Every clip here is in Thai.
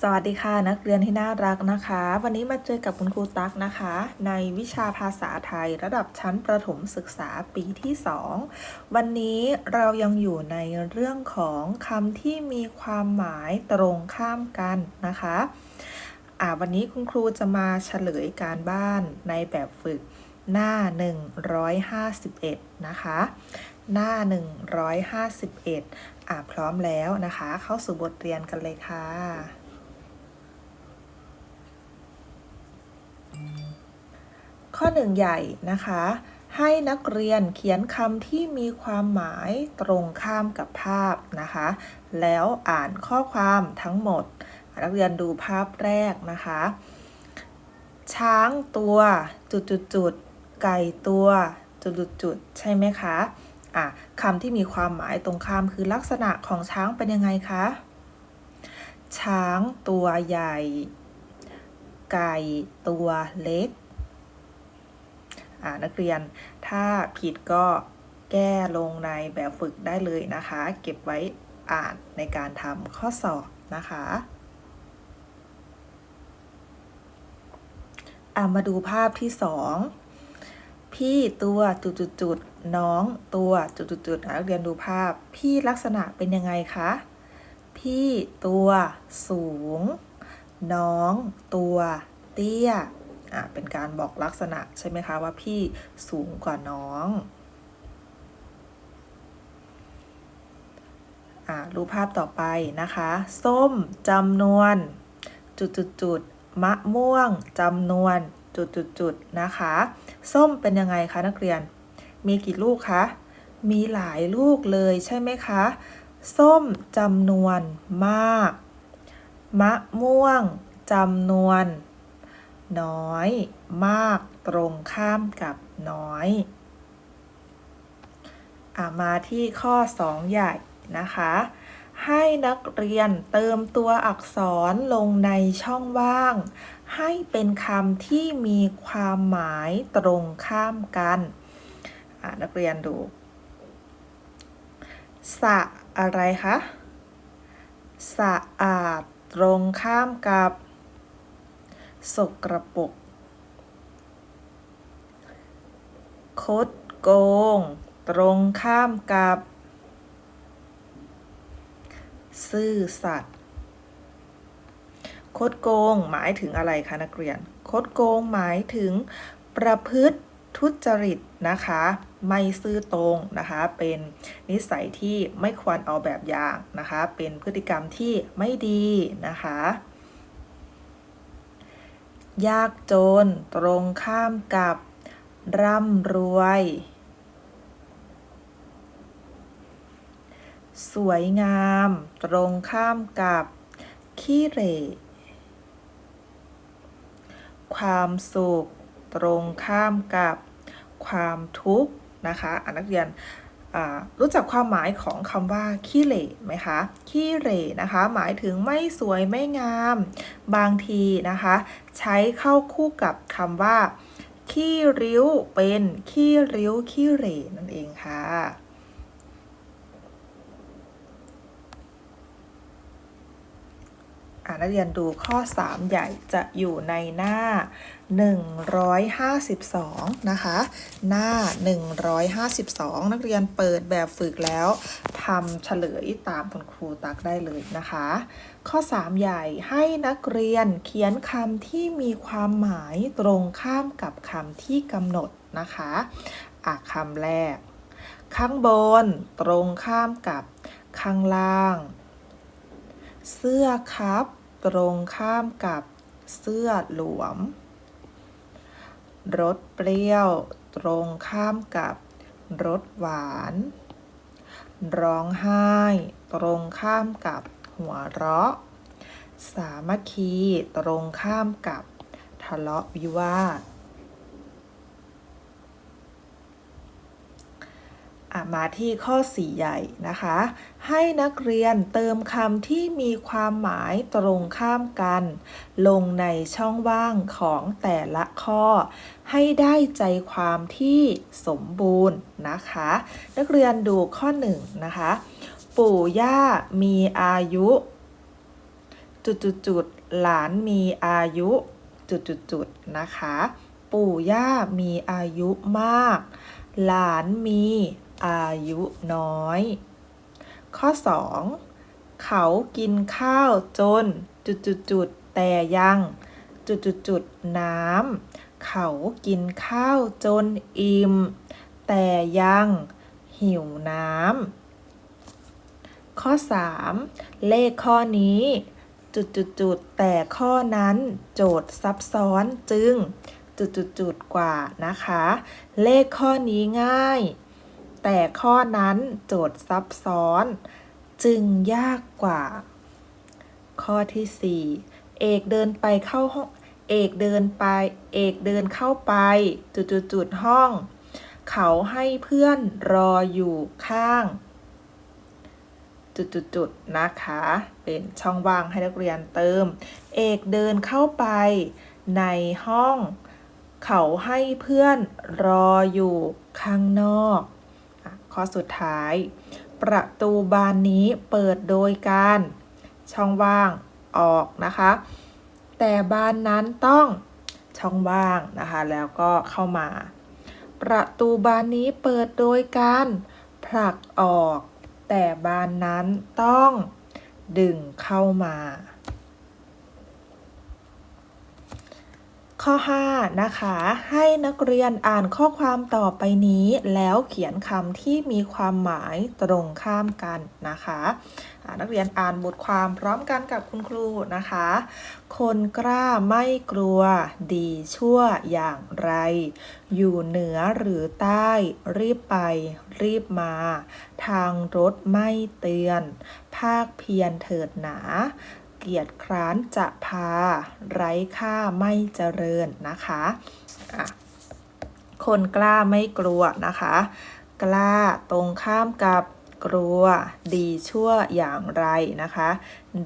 สวัสดีค่ะนักเรียนที่น่ารักนะคะ วันนี้มาเจอกับคุณครูตั๊กนะคะ ในวิชาภาษาไทยระดับชั้นประถมศึกษาปีที่ 2 วันนี้เรายังอยู่ในเรื่องของคำที่มีความหมายตรงข้ามกันนะคะอ่าวันนี้คุณครูจะมาเฉลยการบ้านในแบบฝึกหน้า 151 นะคะ หน้า 151อ่าพร้อมแล้วนะคะ เข้าสู่บทเรียนกันเลยค่ะ ข้อหนึ่งใหญ่นะคะ ให้นักเรียนเขียนคำที่มีความหมายตรงข้ามกับภาพนะคะ แล้วอ่านข้อความทั้งหมด นักเรียนดูภาพแรกนะคะ ช้างตัวจุดจุดจุดๆไก่ตัวจุดจุดจุดๆใช่ไหมคะอะคำที่มีความหมายตรงข้ามคือลักษณะของช้างเป็นยังไงคะ ช้างตัวใหญ่ ไก่ตัวเล็ก นักเรียน ถ้าผิดก็แก้ลงในแบบฝึกได้เลยนะคะ เก็บไว้อ่านในการทำข้อสอบนะคะอามาดูภาพที่สองพี่ตัวจุดๆๆน้องตัวจุดๆๆอะนักเรียนดูภาพ พี่ลักษณะเป็นยังไงคะ พี่ตัวสูง น้องตัวเตี้ย อะเป็นการบอกลักษณะใช่ไหมคะว่าพี่สูงกว่าน้องอะรูปภาพต่อไปนะคะ ส้มจำนวน จุดจุดจุดมะม่วงจำนวนจุดจุดจุดนะคะ ส้มเป็นยังไงคะนักเรียน มีกี่ลูกคะ มีหลายลูกเลยใช่ไหมคะ ส้มจำนวนมาก มะม่วงจำนวน น้อย มากตรงข้ามกับน้อยอมาที่ข้อ 2 ใหญ่นะคะ ให้นักเรียนเติมตัวอักษรลงในช่องว่าง ให้เป็นคำที่มีความหมายตรงข้ามกันนักเรียนดูสะอะไรคะสะอาดตรงข้ามกับ สกระปก คดโกง ตรงข้ามกับ ซื่อสัตย์คดโกงหมายถึงอะไรคะนักเรียน คดโกงหมายถึงประพฤติทุจริตนะคะ ไม่ซื่อตรงนะคะ เป็นนิสัยที่ไม่ควรเอาแบบอย่างนะคะ เป็นพฤติกรรมที่ไม่ดีนะคะ ยากจน ตรงข้ามกับ ร่ำรวย สวยงาม ตรงข้ามกับ ขี้เหร่ ความสุข ตรงข้ามกับ ความทุกข์นะคะอนักเรียน รู้จักความหมายของคำว่าขี้เหร่ไหมคะ ขี้เหร่นะคะ หมายถึงไม่สวยไม่งาม บางทีนะคะ ใช้เข้าคู่กับคำว่า ขี้ริ้วเป็นขี้ริ้วขี้เหร่นั่นเองค่ะ อ่า นักเรียนดูข้อ 3 ใหญ่จะอยู่ในหน้า 152 นะคะ หน้า 152 นักเรียนเปิดแบบฝึกแล้วทำเฉลยตามคุณครูตักได้เลยนะคะ ข้อ 3 ใหญ่ให้นักเรียนเขียนคำที่มีความหมายตรงข้ามกับคำที่กำหนดนะคะอะคำแรก ข้างบนตรงข้ามกับข้างล่าง เสื้อครับ ตรงข้ามกับเสื้อหลวม รสเปรี้ยว ตรงข้ามกับรสหวาน ร้องไห้ ตรงข้ามกับหัวเราะ สามัคคี ตรงข้ามกับทะเลาะวิวาท อะ มาที่ข้อ 4 ใหญ่นะคะ ให้นักเรียนเติมคำที่มีความหมายตรงข้ามกัน ลงในช่องว่างของแต่ละข้อ ให้ได้ใจความที่สมบูรณ์นะคะ นักเรียนดูข้อ 1 นะคะ ปู่ย่ามีอายุ จุดๆหลานมีอายุ จุดๆนะคะ ปู่ย่ามีอายุมากหลานมี อายุน้อย ข้อ 2 เขากินข้าวจนจุดๆแต่ยังจุดๆน้ำเขากินข้าวจนอิ่มแต่ยังหิวน้ำข้อ 3 เลขข้อนี้จุดๆแต่ข้อนั้นโจทย์ซับซ้อนจึงจุดๆกว่านะคะ เลขข้อนี้ง่าย แต่ข้อนั้นโจทย์ซับซ้อน จึงยากกว่า ข้อที่ 4 เอกเดินไปเข้าห้องเอกเดินไป เอกเดินเข้าไป จุดๆห้อง เขาให้เพื่อนรออยู่ข้าง จุดๆนะคะ เป็นช่องว่างให้นักเรียนเติม เอกเดินเข้าไปในห้อง เขาให้เพื่อนรออยู่ข้างนอก ข้อสุดท้าย ประตูบานนี้เปิดโดยการช่องว่างออกนะคะ แต่บานนั้นต้องช่องว่างนะคะ แล้วก็เข้ามา ประตูบานนี้เปิดโดยการผลักออก แต่บานนั้นต้องดึงเข้ามา ข้อ 5 นะคะ ให้นักเรียนอ่านข้อความต่อไปนี้แล้วเขียนคำที่มีความหมายตรงข้ามกันนะคะนักเรียนอ่านบทความพร้อมกันกับคุณครูนะคะ คนกล้าไม่กลัวดีชั่วอย่างไร อยู่เหนือหรือใต้ รีบไป รีบมา ทางรถไม่เตือน ภาคเพียรเถิดหนา เกียรติคร้านจะพา ไร้ค่าไม่เจริญนะคะะคนกล้าไม่กลัวนะคะ กล้าตรงข้ามกับกลัว ดีชั่วอย่างไรนะคะ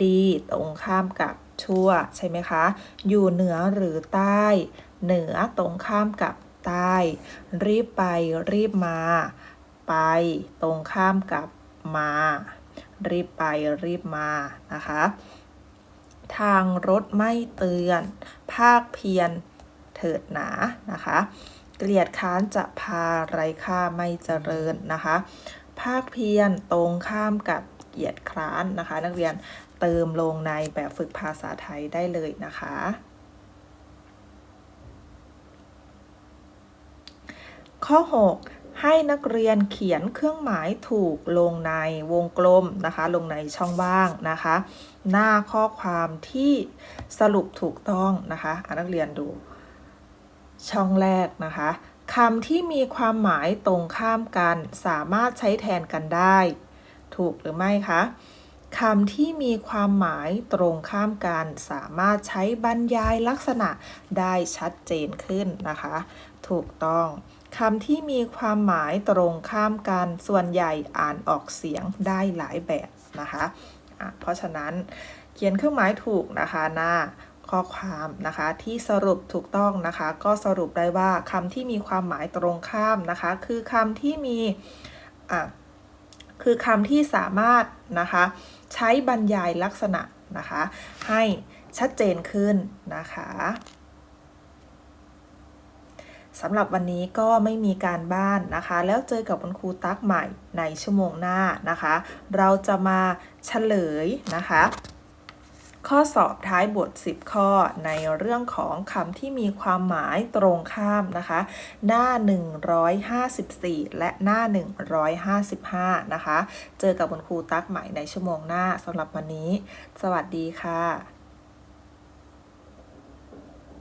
ดีตรงข้ามกับชั่วใช่ไหมคะ อยู่เหนือหรือใต้ เหนือตรงข้ามกับใต้ รีบไปรีบมา ไปตรงข้ามกับมา รีบไปรีบมานะคะ ทางรถไม่เตือน ภาคเพียรเถิดหนานะคะ เกลียดค้านจะพาไรค่าไม่เจริญนะคะ ภาคเพียรตรงข้ามกับเกียรติคร้านนะคะ นักเรียนเติมลงในแบบฝึกภาษาไทยได้เลยนะคะ ข้อ 6 ให้นักเรียนเขียนเครื่องหมายถูกลงในวงกลมนะคะ ลงในช่องว่างนะคะ หน้าข้อความที่สรุปถูกต้องนะคะอนักเรียนดู ช่องแรกนะคะคำที่มีความหมายตรงข้ามกัน สามารถใช้แทนกันได้ ถูกหรือไม่คะคำที่มีความหมายตรงข้ามกัน สามารถใช้บรรยายลักษณะได้ชัดเจนขึ้นนะคะ ถูกต้อง คำที่มีความหมายตรงข้ามกัน ส่วนใหญ่อ่านออกเสียงได้หลายแบบนะคะะเพราะฉะนั้นเขียนเครื่องหมายถูกนะคะหน้าข้อความนะคะ ที่สรุปถูกต้องนะคะ ก็สรุปได้ว่าคำที่มีความหมายตรงข้ามนะคะ คือคำที่มีอะคือคำที่สามารถนะคะ ใช้บรรยายลักษณะนะคะ ให้ชัดเจนขึ้นนะคะ สำหรับวันนี้ก็ไม่มีการบ้านนะคะ แล้วเจอกับคุณครูตั๊กใหม่ในชั่วโมงหน้านะคะ เราจะมาเฉลยนะคะ ข้อสอบท้ายบท 10 ข้อในเรื่องของคำที่มีความหมายตรงข้ามนะคะ หน้า 154 และหน้า 155 นะคะ เจอกับคุณครูตั๊กใหม่ในชั่วโมงหน้าสำหรับวันนี้ สวัสดีค่ะ